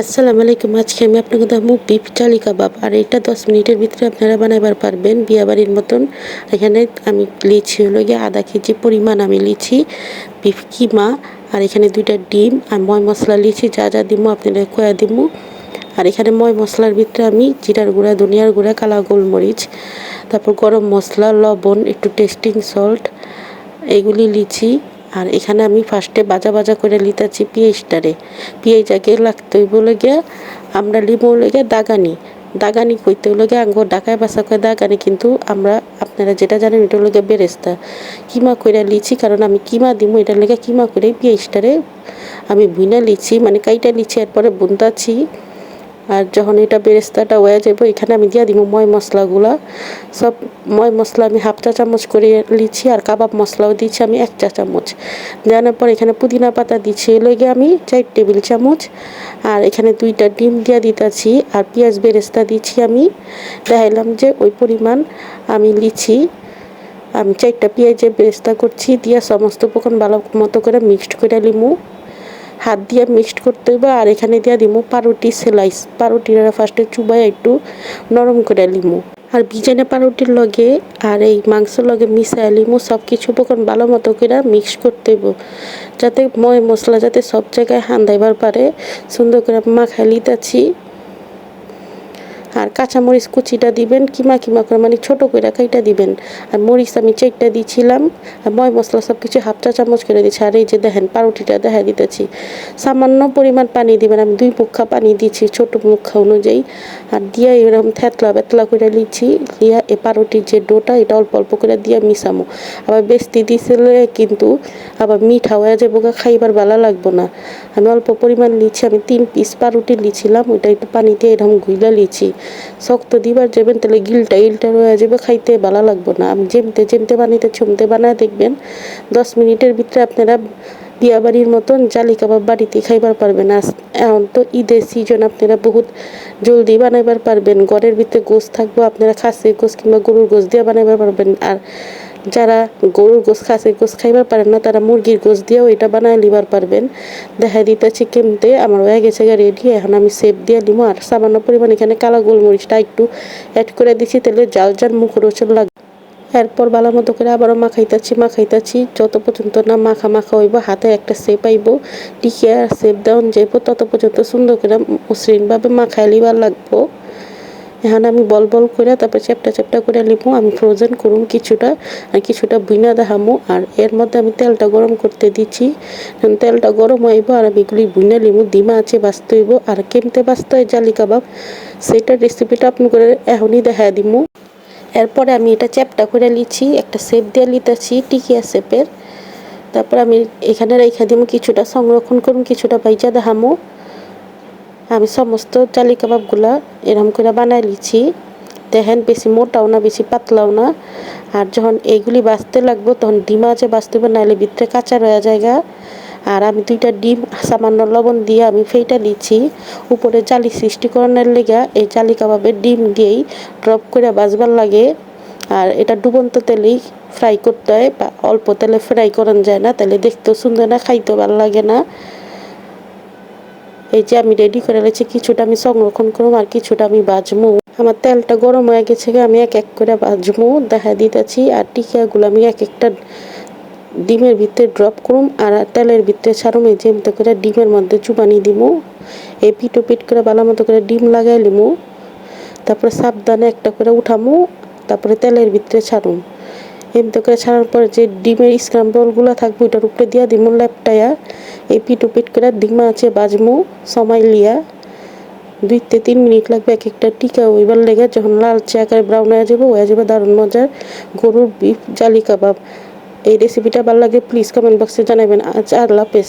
আসসালামু আলাইকুম। আজকে আমি আপনাকে দেখাবো বিফ চালি কাবাব। আর এটা দশ মিনিটের ভিতরে আপনারা বানাইবার পারবেন বিয়াবাড়ির মতন। এখানে আমি লিচি হলো গিয়ে আধা কেজি পরিমাণ আমি লিচি, বিফ, কিমা, আর এখানে দুইটা ডিম আর ময় মশলা লিচি যা যা দিমো আপনারা কয়া দিমু। আর এখানে ময় মশলার ভিতরে আমি জিরার গুঁড়া, ধনিয়ার গুঁড়া, কালা গোলমরিচ, তারপর গরম মশলা, লবণ, একটু টেস্টিং সল্ট, এগুলি লিচি আর এখানে আমি ফার্স্টে বাজা বাজা করে লিতাছি পিঁয়াজটারে। পিঁয়াজ আগে লাগতে বলে গিয়া আমরা লিমো লেগে দাগানি। দাগানি কইতে হলো গিয়ে, আঙ্গ ডাকায় বাসা করে দাগানি কিন্তু আমরা, আপনারা যেটা জানেন এটা হলো গিয়ে বেরেস্তা। কিমা কইরা লিছি কারণ আমি কিমা দিমু এটা লেগে কিমা করে পিঁয়াজটারে আমি ভুইনা লিছি মানে কাইটা লিছি এরপরে বুনতাছি আর যখন এটা বেরেস্তাটা হয়ে যাব, এখানে আমি দিয়ে দিব ময় মশলাগুলা। সব ময় মশলা আমি হাফ চা চামচ করে লিছি আর কাবাব মশলাও দিচ্ছি আমি এক চা চামচ। দেওয়ানোর পর এখানে পুদিনা পাতা দিচ্ছি লেগে আমি চার টেবিল চামচ। আর এখানে দুইটা ডিম দিয়ে দিতেছি আর পেঁয়াজ বেরেস্তা দিচ্ছি আমি। দেখাইলাম যে ওই পরিমাণ আমি লিছি আমি চারটা পেঁয়াজের বেরেস্তা করছি, দিয়ে সমস্ত উপকরণ ভালো মতো করে মিক্সড করে লিমু হাত দিয়ে মিক্সড করতে হবে আর এখানে দিয়ে দিমু পাউরুটি, সেলাইস। পাউরুটিটা ফার্স্টে চুবাই একটু নরম করে লিমু আর বিজানে পাউরুটির লগে আর এই মাংসের লগে মিশাই লিমু সব কিছু উপকরণ ভালো মতো করে মিক্স করতে হইব। যাতে ময় মশলা যাতে সব জায়গায় হান্দাইবার পারে, সুন্দর করে মাখাই লিতাছি আর কাঁচামরিচ কুচিটা দিবেন, কিমা কিমা করে মানে ছোটো করে কাইটা দিবেন। আর মরিচ আমি চারটা দিছিলাম, আর ময় মশলা সব কিছু হাফ চা চামচ করে দিচ্ছি আর এই যে দেখেন, পাউরুটিটা দেখা দিতেছি। সামান্য পরিমাণ পানি দিবেন, আমি দুই মুখা পানি দিচ্ছি ছোটো মুখা অনুযায়ী। আর দিয়া এরকম থেতলা বেতলা করে লিছি, দিয়া এ পাউরুটির যে ডোটা, এটা অল্প অল্প করে দিয়া মিশামো। আবার বেস্তি দিছিলে কিন্তু আবার মিঠা হয়ে যাব খাইবার ভালো লাগবো না। আমি অল্প পরিমাণ লিছি, আমি তিন পিস পাউরুটি লিছিলাম, ওইটা একটু পানি দিয়ে এরকম গুইলা লিছি। শক্ত দিবার যাবেন, তাহলে গিলটা, ইলটা রয়ে যাবে, খাইতে ভালো লাগবে না। আমি যেমতে যেমতে বানাইতে, ছমতে বানায় দেখবেন, দশ মিনিটের ভিতরে আপনারা বিয়া বাড়ির মতন জালি কাবাব বাড়িতে খাইবার পারবেন। আর এখন তো ঈদের সিজন আপনারা বহুত জলদি বানাইবার পারবেন। ঘরের ভিতরে গোস থাকব, আপনারা খাসির গোস কিংবা গরুর গোস দিয়ে বানাইবার পারবেন। আর যারা গরুর গোস খাসির গোস খাইবার পারেন না, তারা মুরগির গোস দিয়েও এটা বানায় লিবার পারবেন। দেখা দিতেছি কেমতে, আমার হয়ে গেছে গা রেডি এখন আমি সেপ দিয়ে দিব আর সামান্য পরিমাণ এখানে কালো গোলমরিচটা একটু অ্যাড করে দিচ্ছি তাহলে জাল জাল মুখ রোচন লাগবে এরপর ভালো মতো করে আবারও মাখাইতাছি মাখাইতাছি, যত পর্যন্ত না মাখা মাখা হইব, হাতে একটা সেপ আইব টিকে আর সেপ দেওয়ান যাইব, তত পর্যন্ত সুন্দর করে মসৃণভাবে মাখাই লিবার লাগবো। এখন আমি বল বল করে তারপর চ্যাপটা চ্যাপটা করে লিখব আমি ফ্রোজেন করুম কিছুটা, আর কিছুটা বুইনা দেখামো, আর এর মধ্যে আমি তেলটা গরম করতে দিচ্ছি। তেলটা গরম হইব, আর আমি এগুলি বুইনা লিমু, ডিমা আছে বাঁচতে হইব, আর কেমতে বাঁচতে হয় জালি কাবাব সেইটার রেসিপিটা আপনি করে এখনই দেখা দিমু। এরপরে আমি এটা চ্যাপটা করে লিছি, একটা সেপ দিয়ে লিতেছি, টিকিয়া সেপের তারপর আমি এখানে রেখা দিমু, কিছুটা সংরক্ষণ করুম, কিছুটা বাইজা দেখামো। আমি সমস্ত চালি কাবাবগুলা এরকম করে বানাই লিছি। দেখেন, বেশি মোটাও না, বেশি পাতলাও না। আর যখন এইগুলি বাঁচতে লাগবো, তখন ডিমা আছে, বাঁচতে হবে, নাহলে ভিতরে কাঁচা রয়ে জায়গা আর আমি দুইটা ডিম, সামান্য লবণ দিয়ে আমি ফেইটা দিচ্ছি উপরে জালি সৃষ্টি করানোর লেগা এই জালি কাবাবের ডিম দিয়েই ড্রপ করে বাজবার লাগে। আর এটা ডুবন্ত তেলেই ফ্রাই করতে হয়, বা অল্প তেলে ফ্রাই করান যায় না, তাহলে দেখতেও সুন্দর না, খাইতেও ভালো লাগে না। এই যে আমি রেডি করে রেখেছি, কিছুটা আমি সংরক্ষণ করব আর কিছুটা আমি বাজমু। আমার তেলটা গরম হয়ে গেছে আমি এক এক করে বাজমু। দেখা দিতেছি আর টিকিয়াগুলো আমি এক একটা ডিমের ভিতরে ড্রপ করুম আর তেলের ভিতরে ছাড়ুম। এই যেমতো করে ডিমের মধ্যে চুবানি দিমু। এই পিটো পিট করে ভালো মতো করে ডিম লাগাই লিমু। তারপরে সাবধানে একটা করে উঠামু। তারপরে তেলের ভিতরে ছাড়ুম। এমনি করে ছাড়ার পর যে ডিমের স্ক্রাম্বলগুলো থাকবে ওইটার উপরে দিয়া দিমু লেপটায়া। এই পিট পিট করে ডিমা আছে, বাজমু, সময় লিয়া। দুই তে তিন মিনিট লাগবে এক একটা টিকা। ওইবার লেগে যখন লালচে আকারে ব্রাউন হয়ে যাবে হয়ে যাবে দারুণ মজার গরুর বিফ জালি কাবাব। এই রেসিপিটা ভালো লাগে প্লিজ কমেন্ট বক্সে জানাবেন। আজ আর লাপেস